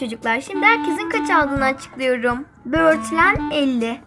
çocuklar. Şimdi herkesin kaç aldığını açıklıyorum. Böğürtlen 50.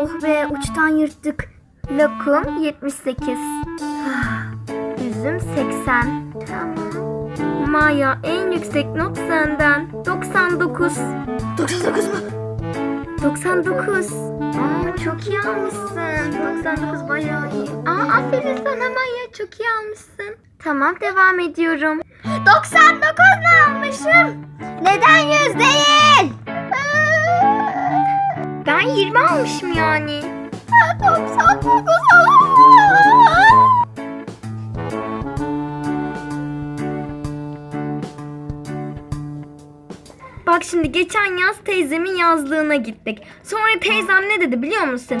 Oh be uçtan yırttık. Lokum 78. Ah, Üzüm 80. Tamam. Maya en yüksek not senden. 99. 99 mu? 99. Aa çok iyi almışsın. 99 bayağı iyi. Aa aferin sana Maya çok iyi almışsın. Tamam devam ediyorum. 99 mu almışım? 100 değil? Ben 20 almışım yani. 99 Bak şimdi geçen yaz teyzemin yazlığına gittik. Sonra teyzem ne dedi biliyor musun?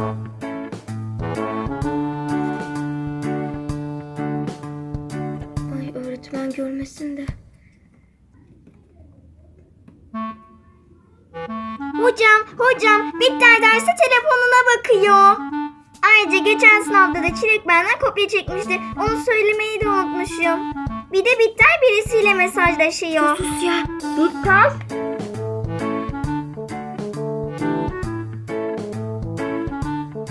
Görmesin de. Hocam, hocam Bihter derste telefonuna bakıyor. Ayrıca geçen sınavda da Çilek benden kopya çekmişti. Onu söylemeyi de unutmuşum. Bir de Bihter birisiyle mesajlaşıyor. Sus ya. Dur